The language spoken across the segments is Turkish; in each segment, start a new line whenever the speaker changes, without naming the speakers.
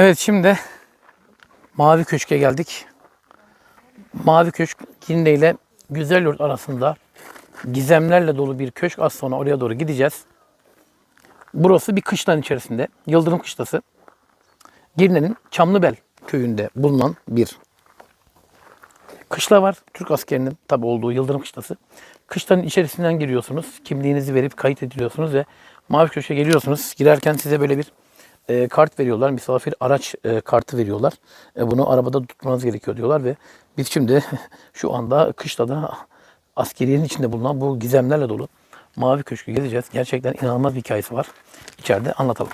Evet şimdi Mavi Köşk'e geldik. Mavi Köşk Girne ile Güzelyurt arasında gizemlerle dolu bir köşk. Az sonra oraya doğru gideceğiz. Burası bir kışlanın içerisinde. Yıldırım Kışlası. Girne'nin Çamlıbel köyünde bulunan bir kışla var. Türk askerinin tabi olduğu Yıldırım Kışlası. Kışlanın içerisinden giriyorsunuz. Kimliğinizi verip kayıt ediliyorsunuz ve Mavi Köşk'e geliyorsunuz. Girerken size böyle bir e, kart veriyorlar. Misafir araç e, kartı veriyorlar. E, bunu arabada tutmanız gerekiyor diyorlar ve biz şimdi şu anda kışlada askeriyenin içinde bulunan bu gizemlerle dolu Mavi Köşk'ü gezeceğiz. Gerçekten inanılmaz bir hikayesi var. İçeride anlatalım.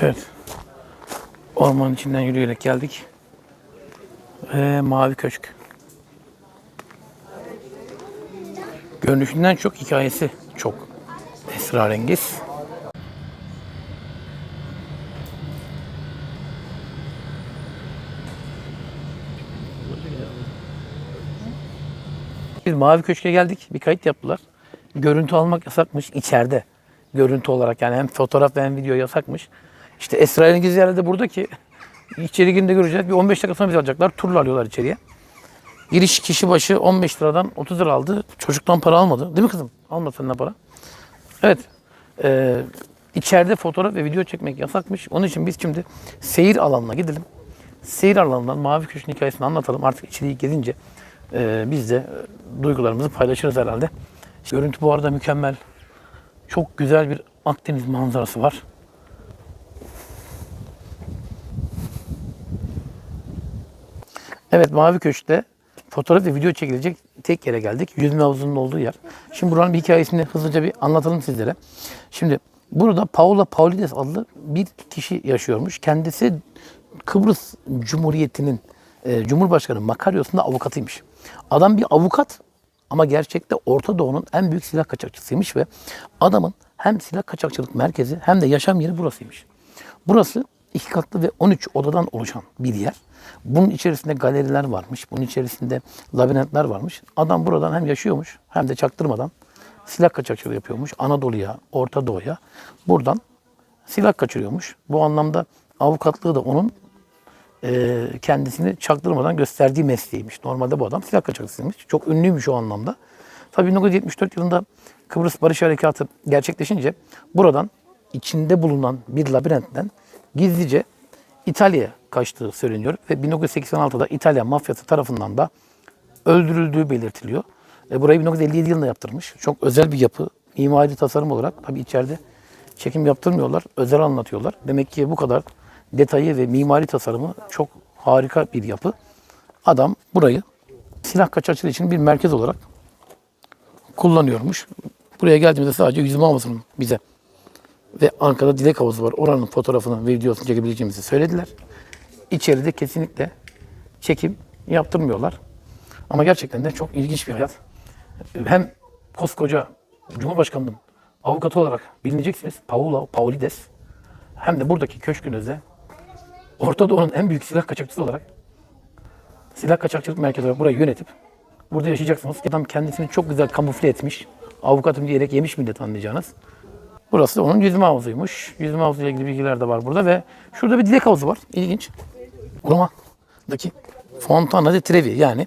Evet. Ormanın içinden yürüyerek geldik. Ve Mavi Köşk. Görünüşünden çok hikayesi çok esrarengiz. Biz Mavi Köşk'e geldik. Bir kayıt yaptılar. Görüntü almak yasakmış içeride. Görüntü olarak yani hem fotoğraf hem video yasakmış. İşte esrarengiz yerlerde burada ki içeri girdiğinde göreceğiz. Bir 15 dakika sonra bizi alacaklar. Turla alıyorlar içeriye. Giriş kişi başı 15 liradan 30 lira aldı. Çocuktan para almadı. Değil mi kızım? Almadı senden para. Evet. Ee, içeride fotoğraf ve video çekmek yasakmış. Onun için biz şimdi seyir alanına gidelim. Seyir alanından Mavi Köşk'ün hikayesini anlatalım. Artık içeriği gezince e, biz de e, duygularımızı paylaşırız herhalde. Görüntü bu arada mükemmel. Çok güzel bir Akdeniz manzarası var. Evet Mavi Köşk'te fotoğraf ve video çekilecek tek yere geldik. Yüzme havuzunun olduğu yer. Şimdi buranın bir hikayesini hızlıca bir anlatalım sizlere. Şimdi burada Paula Paulides adlı bir kişi yaşıyormuş. Kendisi Kıbrıs Cumhuriyeti'nin e, Cumhurbaşkanı Makaryos'un da avukatıymış. Adam bir avukat ama gerçekte Orta Doğu'nun en büyük silah kaçakçısıymış ve adamın hem silah kaçakçılık merkezi hem de yaşam yeri burasıymış. Burası iki katlı ve 13 odadan oluşan bir yer. Bunun içerisinde galeriler varmış. Bunun içerisinde labirentler varmış. Adam buradan hem yaşıyormuş hem de çaktırmadan silah kaçakçılığı yapıyormuş. Anadolu'ya, Orta Doğu'ya buradan silah kaçırıyormuş. Bu anlamda avukatlığı da onun e, kendisini çaktırmadan gösterdiği mesleğiymiş. Normalde bu adam silah kaçakçısıymış. Çok ünlüymüş o anlamda. Tabii 1974 yılında Kıbrıs Barış Harekatı gerçekleşince buradan içinde bulunan bir labirentten gizlice İtalya'ya kaçtığı söyleniyor ve 1986'da İtalya mafyası tarafından da öldürüldüğü belirtiliyor. E, burayı 1957 yılında yaptırmış. Çok özel bir yapı. Mimari tasarım olarak tabii içeride çekim yaptırmıyorlar. Özel anlatıyorlar. Demek ki bu kadar detayı ve mimari tasarımı çok harika bir yapı. Adam burayı silah kaçakçılığı için bir merkez olarak kullanıyormuş. Buraya geldiğimizde sadece yüzme havuzunun bize ve arkada dilek havuzu var. Oranın fotoğrafını, videosunu çekebileceğimizi söylediler. İçeride kesinlikle çekim yaptırmıyorlar. Ama gerçekten de çok ilginç bir hayat. Hem koskoca Cumhurbaşkanı'nın avukatı olarak bilineceksiniz. Paula Paulides. Hem de buradaki köşkünüzde Orta Doğu'nun en büyük silah kaçakçısı olarak silah kaçakçılık merkezi olarak burayı yönetip burada yaşayacaksınız. Adam kendisini çok güzel kamufle etmiş. Avukatım diyerek yemiş millet anlayacağınız. Burası onun yüzme havuzuymuş. Yüzme havuzuyla ilgili bilgiler de var burada ve şurada bir dilek havuzu var. İlginç. Roma'daki Fontana di Trevi yani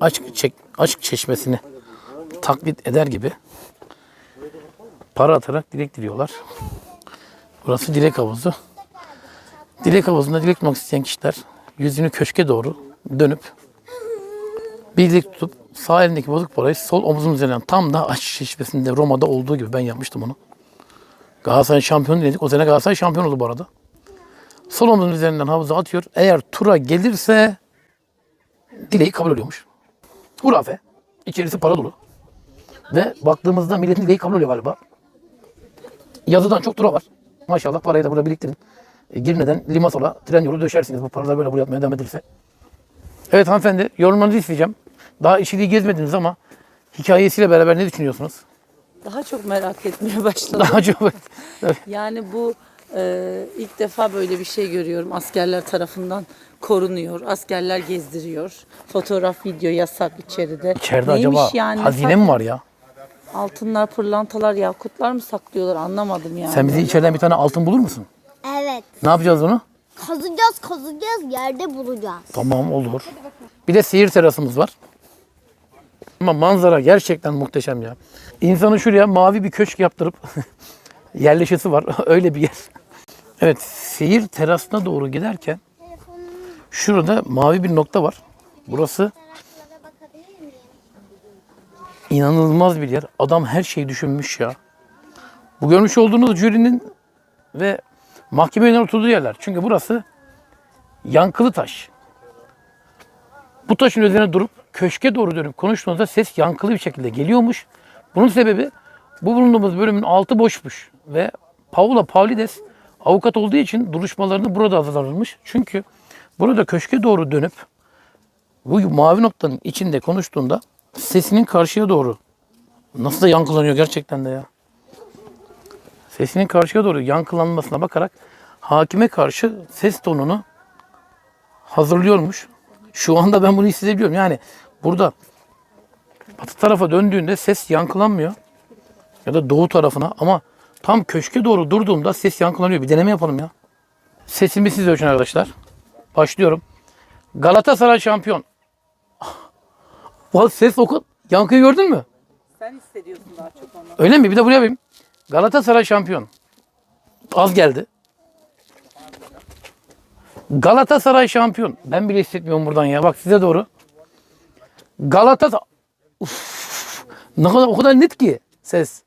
aşk, çek, aşk çeşmesini taklit eder gibi para atarak dilek diliyorlar. Burası dilek havuzu. Dilek havuzunda dilek tutmak isteyen kişiler yüzünü köşke doğru dönüp bir dilek tutup sağ elindeki bozuk parayı sol omuzun üzerinden tam da aşk çeşmesinde Roma'da olduğu gibi ben yapmıştım onu. Galatasaray şampiyonu dedik. O sene Galatasaray şampiyon oldu bu arada. Sol omuzun üzerinden havuza atıyor. Eğer tura gelirse dileği kabul ediyormuş. Hurafe. İçerisi para dolu. Ve baktığımızda milletin dileği kabul oluyor galiba. Yazıdan çok tura var. Maşallah parayı da burada biriktirin. E, Girne'den Limasol'a tren yolu döşersiniz. Bu paralar böyle buraya atmaya devam edilirse. Evet hanımefendi yorumlarınızı isteyeceğim. Daha işini gezmediniz ama hikayesiyle beraber ne düşünüyorsunuz?
Daha çok merak etmeye başladım.
Daha çok
Yani bu e, ilk defa böyle bir şey görüyorum. Askerler tarafından korunuyor. Askerler gezdiriyor. Fotoğraf, video yasak içeride.
İçeride
Neymiş
acaba
yani?
hazine mi var ya?
Altınlar, pırlantalar, yakutlar mı saklıyorlar anlamadım yani.
Sen bize içeriden bir tane altın bulur musun?
Evet.
Ne yapacağız onu?
Kazacağız kazacağız yerde bulacağız.
Tamam olur. Bir de seyir terasımız var. Ama manzara gerçekten muhteşem ya. İnsanı şuraya mavi bir köşk yaptırıp yerleşesi var. Öyle bir yer. Evet seyir terasına doğru giderken şurada mavi bir nokta var. Burası inanılmaz bir yer. Adam her şeyi düşünmüş ya. Bu görmüş olduğunuz jürinin ve mahkemenin oturduğu yerler. Çünkü burası yankılı taş. Bu taşın üzerine durup köşke doğru dönüp konuştuğunuzda ses yankılı bir şekilde geliyormuş. Bunun sebebi bu bulunduğumuz bölümün altı boşmuş ve Paula Paulides avukat olduğu için duruşmalarını burada hazırlanırmış. Çünkü burada köşke doğru dönüp bu mavi noktanın içinde konuştuğunda sesinin karşıya doğru nasıl da yankılanıyor gerçekten de ya. Sesinin karşıya doğru yankılanmasına bakarak hakime karşı ses tonunu hazırlıyormuş. Şu anda ben bunu hissedebiliyorum. Yani burada batı tarafa döndüğünde ses yankılanmıyor. Ya da doğu tarafına ama tam köşke doğru durduğumda ses yankılanıyor. Bir deneme yapalım ya. Sesimi siz ölçün arkadaşlar. Başlıyorum. Galatasaray şampiyon. Valla ses oku. Yankıyı gördün mü?
Sen hissediyorsun daha çok onu.
Öyle mi? Bir de buraya yapayım. Galatasaray şampiyon. Az geldi. Galatasaray şampiyon. Ben bile hissetmiyorum buradan ya. Bak size doğru. Galatasaray. Uf, ne kadar o kadar net ki ses.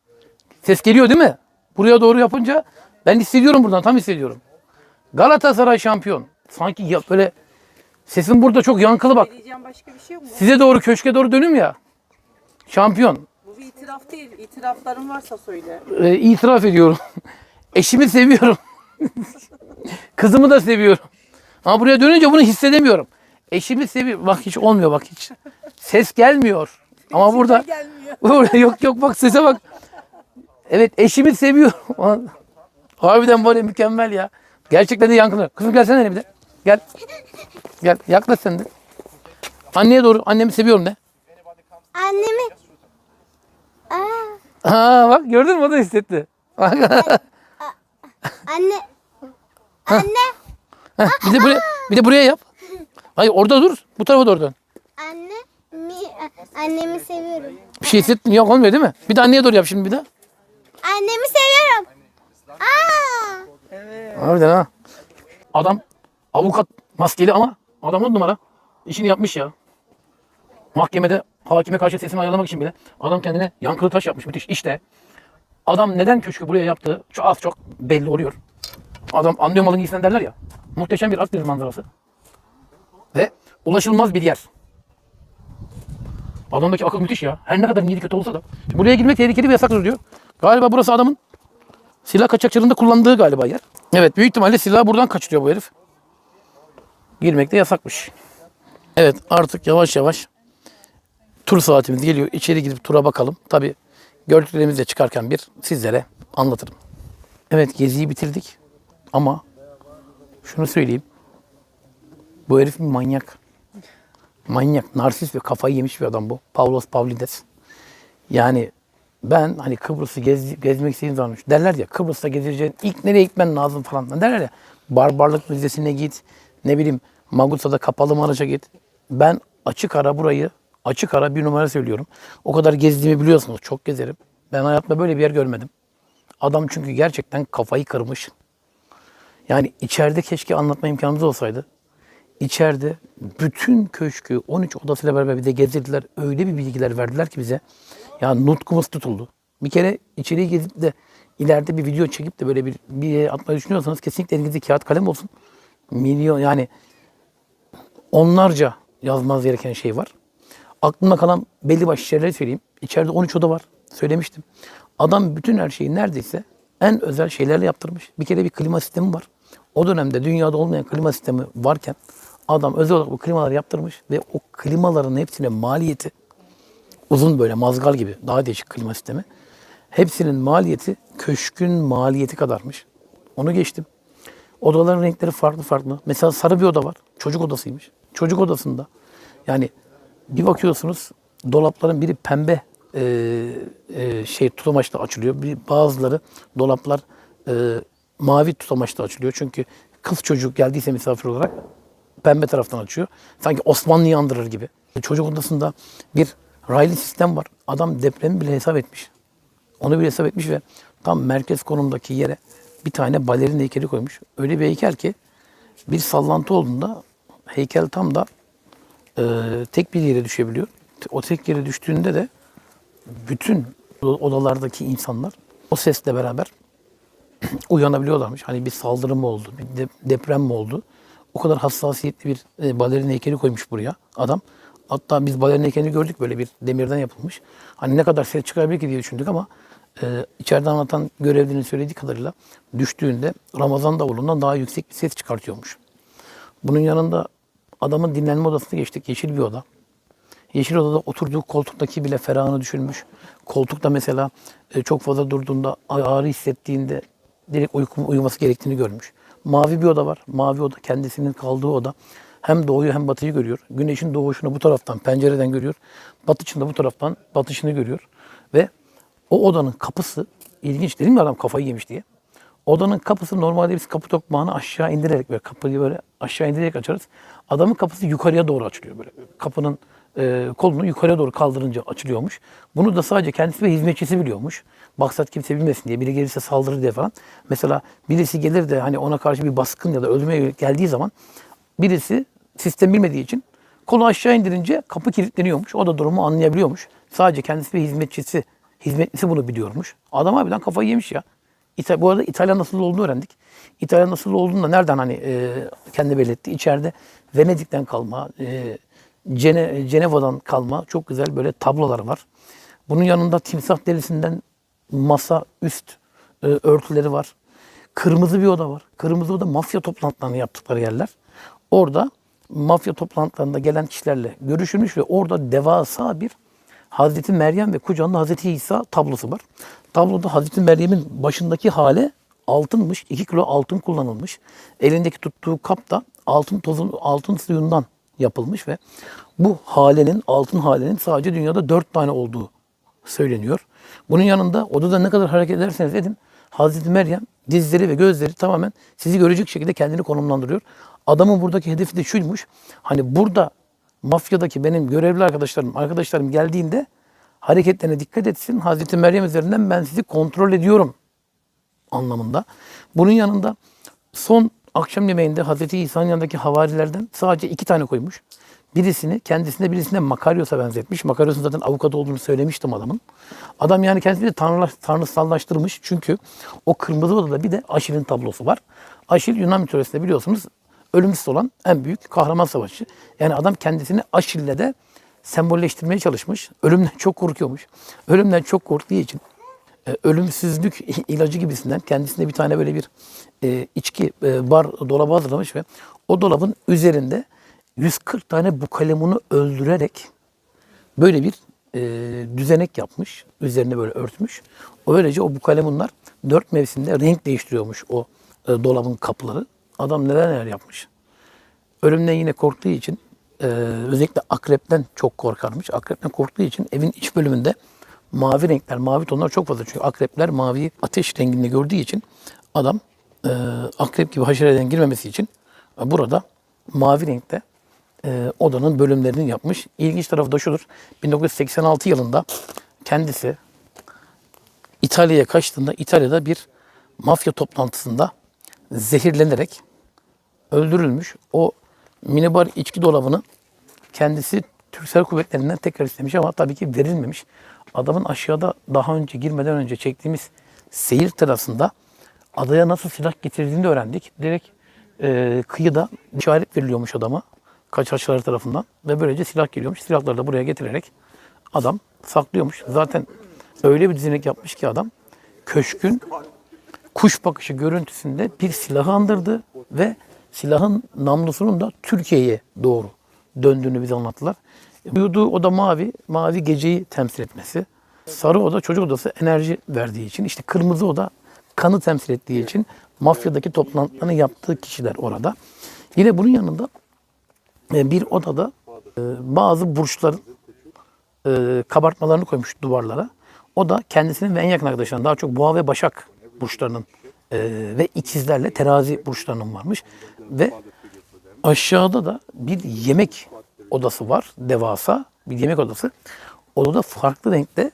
Ses geliyor değil mi? Buraya doğru yapınca ben hissediyorum buradan. Tam hissediyorum. Galatasaray şampiyon. Sanki ya böyle sesin burada çok yankılı bak.
Diyeceğim başka bir şey?
Size doğru köşke doğru dönüyorum ya. Şampiyon.
Bu bir itiraf değil. İtirafların varsa söyle.
e, itiraf ediyorum. Eşimi seviyorum. Kızımı da seviyorum. Ama buraya dönünce bunu hissedemiyorum. Eşimi seviyorum. Bak hiç olmuyor bak hiç. Ses gelmiyor. Ama burada burada yok yok bak sese bak. Evet eşimi seviyorum. Harbiden ya mükemmel ya. Gerçekten de yankılı. Kızım gelsene bir de. Gel. Gel yaklaş sen de. Anneye doğru. Annemi seviyorum de.
Annemi. Aa,
Ha bak gördün mü o da hissetti.
anne. Anne.
Heh, bir de buraya bir de buraya yap. Hayır orada dur. Bu tarafa doğru dön.
Anne. Mi, annemi seviyorum.
Bir şey hissettin yok olmuyor değil mi? Bir de anneye doğru yap şimdi bir de.
Annemi seviyorum. Aa.
Harbiden ha. Adam avukat maskeli ama adam on numara. İşini yapmış ya. Mahkemede hakime karşı sesini ayarlamak için bile adam kendine yankılı taş yapmış müthiş. İşte adam neden köşkü buraya yaptığı çok az çok belli oluyor. Adam anlıyor malın iyisinden derler ya. Muhteşem bir Akdeniz manzarası. Ve ulaşılmaz bir yer. Adamdaki akıl müthiş ya. Her ne kadar niyeti kötü olsa da. Buraya girmek tehlikeli ve yasaktır diyor. Galiba burası adamın silah kaçakçılığında kullandığı galiba yer. Evet büyük ihtimalle silahı buradan kaçırıyor bu herif. Girmek de yasakmış. Evet artık yavaş yavaş tur saatimiz geliyor. İçeri gidip tura bakalım. Tabi gördüklerimizi de çıkarken bir sizlere anlatırım. Evet geziyi bitirdik. Ama şunu söyleyeyim. Bu herif bir manyak. Manyak, narsist ve kafayı yemiş bir adam bu. Pavlos Pavlides. Yani ben hani Kıbrıs'ı gez, gezmek istediğim zaman derler ya Kıbrıs'ta gezeceğin ilk nereye gitmen lazım falan derler ya. Barbarlık Müzesi'ne git. Ne bileyim Magusa'da kapalı Maraş'a git. Ben açık ara burayı açık ara bir numara söylüyorum. O kadar gezdiğimi biliyorsunuz. Çok gezerim. Ben hayatımda böyle bir yer görmedim. Adam çünkü gerçekten kafayı kırmış. Yani içeride keşke anlatma imkanımız olsaydı. İçeride bütün köşkü 13 odasıyla beraber bir de gezdirdiler. Öyle bir bilgiler verdiler ki bize. Ya nutkumuz tutuldu. Bir kere içeriye gezip de ileride bir video çekip de böyle bir, bir atmayı düşünüyorsanız kesinlikle elinizde kağıt kalem olsun. Milyon yani onlarca yazmanız gereken şey var. Aklımda kalan belli başlı şeyleri söyleyeyim. İçeride 13 oda var. Söylemiştim. Adam bütün her şeyi neredeyse en özel şeylerle yaptırmış. Bir kere bir klima sistemi var. O dönemde dünyada olmayan klima sistemi varken adam özel olarak bu klimaları yaptırmış ve o klimaların hepsine maliyeti uzun böyle mazgal gibi daha değişik klima sistemi. Hepsinin maliyeti köşkün maliyeti kadarmış. Onu geçtim. Odaların renkleri farklı farklı. Mesela sarı bir oda var. Çocuk odasıymış. Çocuk odasında yani bir bakıyorsunuz dolapların biri pembe e, e, şey tutamaçla açılıyor. Bir, bazıları dolaplar e, mavi tutamaçla açılıyor. Çünkü kız çocuk geldiyse misafir olarak pembe taraftan açıyor. Sanki Osmanlı'yı andırır gibi. Çocuk odasında bir raylı sistem var. Adam depremi bile hesap etmiş. Onu bile hesap etmiş ve tam merkez konumdaki yere bir tane balerin heykeli koymuş. Öyle bir heykel ki bir sallantı olduğunda heykel tam da e, tek bir yere düşebiliyor. O tek yere düştüğünde de bütün odalardaki insanlar o sesle beraber uyanabiliyorlarmış. Hani bir saldırı mı oldu, bir de- deprem mi oldu? O kadar hassasiyetli bir e, balerin heykeli koymuş buraya adam. Hatta biz balerin heykelini gördük böyle bir demirden yapılmış. Hani ne kadar ses çıkarabilir ki diye düşündük ama e, içeride anlatan görevlinin söylediği kadarıyla düştüğünde Ramazan davulundan daha yüksek bir ses çıkartıyormuş. Bunun yanında adamın dinlenme odasına geçtik. Yeşil bir oda. Yeşil odada oturduğu koltuktaki bile ferahını düşünmüş. Koltukta mesela e, çok fazla durduğunda ağrı hissettiğinde direkt uyku, uyuması gerektiğini görmüş. Mavi bir oda var. Mavi oda kendisinin kaldığı oda. Hem doğuyu hem batıyı görüyor. Güneşin doğuşunu bu taraftan pencereden görüyor. Batışını da bu taraftan batışını görüyor. Ve o odanın kapısı ilginç dedim mi adam kafayı yemiş diye. Odanın kapısı normalde biz kapı tokmağını aşağı indirerek böyle kapıyı böyle aşağı indirerek açarız. Adamın kapısı yukarıya doğru açılıyor böyle. Kapının e, kolunu yukarıya doğru kaldırınca açılıyormuş. Bunu da sadece kendisi ve hizmetçisi biliyormuş. Maksat kimse bilmesin diye. Biri gelirse saldırır diye falan. Mesela birisi gelir de hani ona karşı bir baskın ya da öldürmeye geldiği zaman birisi sistem bilmediği için kolu aşağı indirince kapı kilitleniyormuş. O da durumu anlayabiliyormuş. Sadece kendisi ve hizmetçisi, hizmetlisi bunu biliyormuş. Adam harbiden kafayı yemiş ya. İta- bu arada İtalyan nasıl olduğunu öğrendik. İtalyan nasıl olduğunu da nereden hani e, kendi belirtti. İçeride Venedik'ten kalma, e, Cene, Ceneva'dan kalma çok güzel böyle tablolar var. Bunun yanında timsah derisinden masa üst e, örtüleri var. Kırmızı bir oda var. Kırmızı oda mafya toplantılarını yaptıkları yerler. Orada mafya toplantılarında gelen kişilerle görüşülmüş ve orada devasa bir Hazreti Meryem ve kucağında Hazreti İsa tablosu var. Tabloda Hazreti Meryem'in başındaki hale altınmış. 2 kilo altın kullanılmış. Elindeki tuttuğu kap da altın tozun, altın suyundan yapılmış ve bu halenin, altın halenin sadece dünyada 4 tane olduğu söyleniyor. Bunun yanında odada ne kadar hareket ederseniz edin Hazreti Meryem dizleri ve gözleri tamamen sizi görecek şekilde kendini konumlandırıyor. Adamın buradaki hedefi de şuymuş. Hani burada mafyadaki benim görevli arkadaşlarım, arkadaşlarım geldiğinde hareketlerine dikkat etsin. Hazreti Meryem üzerinden ben sizi kontrol ediyorum anlamında. Bunun yanında son akşam yemeğinde Hazreti İsa'nın yanındaki havarilerden sadece iki tane koymuş. Birisini kendisine birisine Makaryos'a benzetmiş. Makaryos'un zaten avukat olduğunu söylemiştim adamın. Adam yani kendisini de tanrılaş, tanrısallaştırmış. Çünkü o kırmızı odada bir de Aşil'in tablosu var. Aşil Yunan mitolojisinde biliyorsunuz ölümsüz olan en büyük kahraman savaşçı. Yani adam kendisini Aşil'le de sembolleştirmeye çalışmış. Ölümden çok korkuyormuş. Ölümden çok korktuğu için e, ölümsüzlük ilacı gibisinden kendisine bir tane böyle bir e, içki e, bar dolabı hazırlamış ve o dolabın üzerinde 140 tane bu kalemunu öldürerek böyle bir e, düzenek yapmış. Üzerine böyle örtmüş. Öylece o bu kalemunlar dört mevsimde renk değiştiriyormuş o e, dolabın kapıları. Adam neler neler yapmış. Ölümden yine korktuğu için e, özellikle akrepten çok korkarmış. Akrepten korktuğu için evin iç bölümünde mavi renkler, mavi tonlar çok fazla. Çünkü akrepler mavi ateş renginde gördüğü için adam e, akrep gibi haşereden girmemesi için e, burada mavi renkte e, odanın bölümlerini yapmış. İlginç tarafı da şudur. 1986 yılında kendisi İtalya'ya kaçtığında İtalya'da bir mafya toplantısında zehirlenerek öldürülmüş. O minibar içki dolabını kendisi Türk Silahlı Kuvvetleri'nden tekrar istemiş ama tabii ki verilmemiş. Adamın aşağıda daha önce girmeden önce çektiğimiz seyir terasında adaya nasıl silah getirdiğini de öğrendik. Direkt e, kıyıda işaret veriliyormuş adama kaçakçılar tarafından ve böylece silah geliyormuş. Silahları da buraya getirerek adam saklıyormuş. Zaten öyle bir düzenek yapmış ki adam köşkün kuş bakışı görüntüsünde bir silahı andırdı ve silahın namlusunun da Türkiye'ye doğru döndüğünü bize anlattılar. Uyuduğu oda mavi, mavi geceyi temsil etmesi. Sarı oda çocuk odası enerji verdiği için, işte kırmızı oda kanı temsil ettiği için mafyadaki toplantılarını yaptığı kişiler orada. Yine bunun yanında e, bir odada e, bazı burçların e, kabartmalarını koymuş duvarlara. O da kendisinin ve en yakın arkadaşlarının daha çok boğa ve başak burçlarının ve ikizlerle terazi burçlarının varmış. Ve aşağıda da bir yemek odası var devasa bir yemek odası. Odada farklı renkte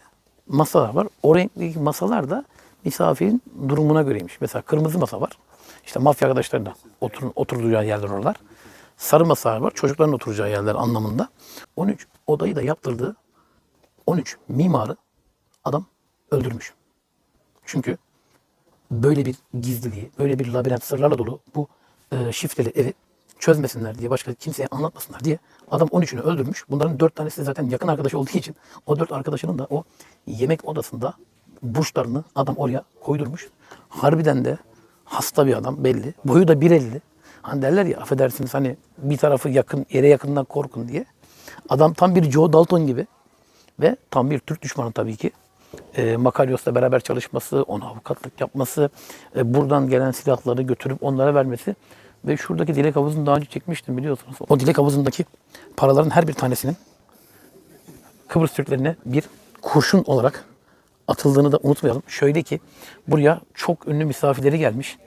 masalar var. O renkteki masalar da misafirin durumuna göreymiş. Mesela kırmızı masa var. İşte mafya arkadaşların da oturun, oturacağı yerler oralar. Sarı masa var. Çocukların oturacağı yerler anlamında. 13 odayı da yaptırdığı 13 mimarı adam öldürmüş. Çünkü böyle bir gizliliği, böyle bir labirent sırlarla dolu bu e, şifreli evi çözmesinler diye, başka kimseye anlatmasınlar diye adam 13'ünü öldürmüş. Bunların 4 tanesi zaten yakın arkadaş olduğu için o 4 arkadaşının da o yemek odasında burçlarını adam oraya koydurmuş. Harbiden de hasta bir adam belli. Boyu da 1.50. Hani derler ya affedersiniz hani bir tarafı yakın, yere yakından korkun diye. Adam tam bir Joe Dalton gibi ve tam bir Türk düşmanı tabii ki. E, Makaryos'la beraber çalışması, ona avukatlık yapması, e, buradan gelen silahları götürüp onlara vermesi ve şuradaki dilek havuzunu daha önce çekmiştim biliyorsunuz. O dilek havuzundaki paraların her bir tanesinin Kıbrıs Türklerine bir kurşun olarak atıldığını da unutmayalım. Şöyle ki buraya çok ünlü misafirleri gelmiş.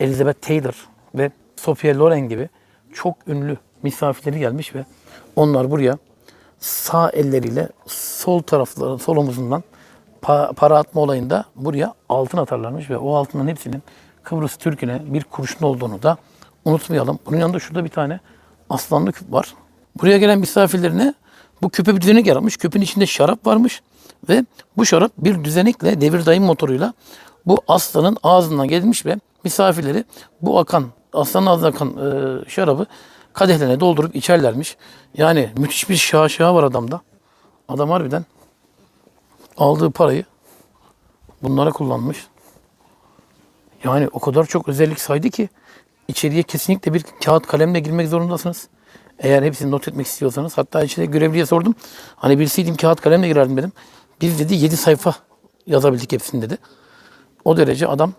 Elizabeth Taylor ve Sophia Loren gibi çok ünlü misafirleri gelmiş ve onlar buraya sağ elleriyle sol tarafları, sol omuzundan pa- para atma olayında buraya altın atarlarmış ve o altının hepsinin Kıbrıs Türk'üne bir kurşun olduğunu da unutmayalım. Bunun yanında şurada bir tane aslanlı küp var. Buraya gelen misafirlerine bu küpe bir düzenek yaratmış. Küpün içinde şarap varmış ve bu şarap bir düzenekle devir daim motoruyla bu aslanın ağzından gelmiş ve misafirleri bu akan aslanın ağzından akan e, şarabı kadehlerine doldurup içerlermiş. Yani müthiş bir şaşa var adamda. Adam harbiden aldığı parayı bunlara kullanmış. Yani o kadar çok özellik saydı ki içeriye kesinlikle bir kağıt kalemle girmek zorundasınız. Eğer hepsini not etmek istiyorsanız. Hatta içinde görevliye sordum. Hani bilseydim kağıt kalemle girerdim dedim. Biz dedi 7 sayfa yazabildik hepsini dedi. O derece adam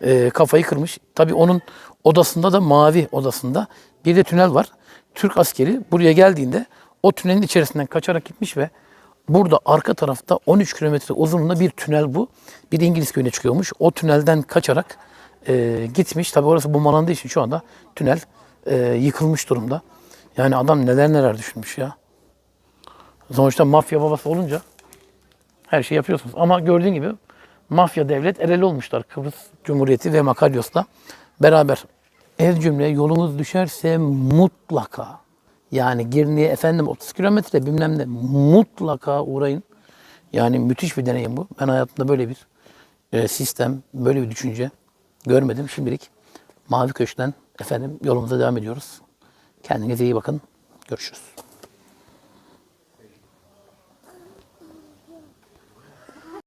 e, kafayı kırmış. Tabii onun odasında da mavi odasında bir de tünel var. Türk askeri buraya geldiğinde o tünelin içerisinden kaçarak gitmiş ve burada arka tarafta 13 kilometre uzunluğunda bir tünel bu. Bir İngiliz köyüne çıkıyormuş. O tünelden kaçarak e, gitmiş. Tabii orası bombalandığı için şu anda tünel e, yıkılmış durumda. Yani adam neler neler düşünmüş ya. Sonuçta mafya babası olunca her şeyi yapıyorsunuz. Ama gördüğün gibi mafya devlet el ele olmuşlar Kıbrıs Cumhuriyeti ve Makaryos'la beraber. El cümle yolunuz düşerse mutlaka yani Girne'ye efendim 30 kilometre bilmem ne mutlaka uğrayın. Yani müthiş bir deneyim bu. Ben hayatımda böyle bir e, sistem, böyle bir düşünce görmedim. Şimdilik Mavi Köşk'ten efendim yolumuza devam ediyoruz. Kendinize iyi bakın. Görüşürüz.